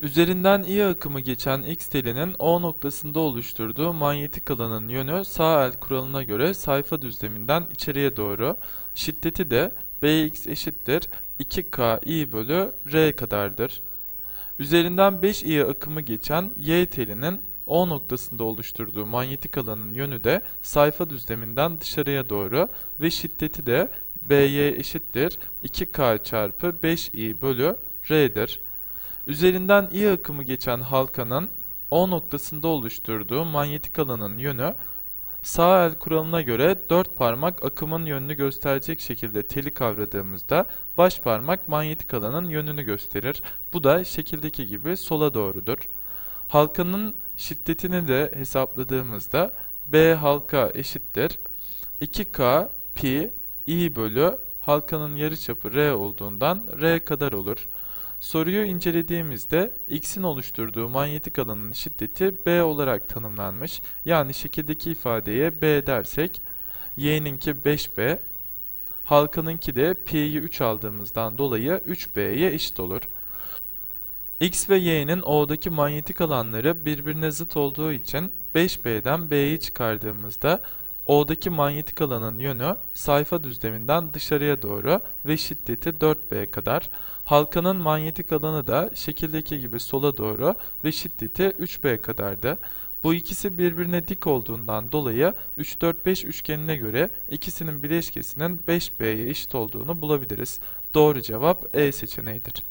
Üzerinden I akımı geçen X telinin O noktasında oluşturduğu manyetik alanın yönü sağ el kuralına göre sayfa düzleminden içeriye doğru, şiddeti de Bx eşittir 2Ki bölü R kadardır. Üzerinden 5I akımı geçen Y telinin O noktasında oluşturduğu manyetik alanın yönü de sayfa düzleminden dışarıya doğru ve şiddeti de By eşittir 2K çarpı 5I bölü R'dir. Üzerinden I akımı geçen halkanın O noktasında oluşturduğu manyetik alanın yönü sağ el kuralına göre dört parmak akımın yönünü gösterecek şekilde teli kavradığımızda baş parmak manyetik alanın yönünü gösterir. Bu da şekildeki gibi sola doğrudur. Halkanın şiddetini de hesapladığımızda B halka eşittir 2K pi I bölü halkanın yarıçapı R olduğundan R kadar olur. Soruyu incelediğimizde X'in oluşturduğu manyetik alanın şiddeti B olarak tanımlanmış. Yani şekildeki ifadeye B dersek Y'ninki 5B, halkanınki de Pi'yi 3 aldığımızdan dolayı 3B'ye eşit olur. X ve Y'nin O'daki manyetik alanları birbirine zıt olduğu için 5B'den B'yi çıkardığımızda O'daki manyetik alanın yönü sayfa düzleminden dışarıya doğru ve şiddeti 4B kadar. Halkanın manyetik alanı da şekildeki gibi sola doğru ve şiddeti 3B kadardı. Bu ikisi birbirine dik olduğundan dolayı 3-4-5 üçgenine göre ikisinin bileşkesinin 5B'ye eşit olduğunu bulabiliriz. Doğru cevap E seçeneğidir.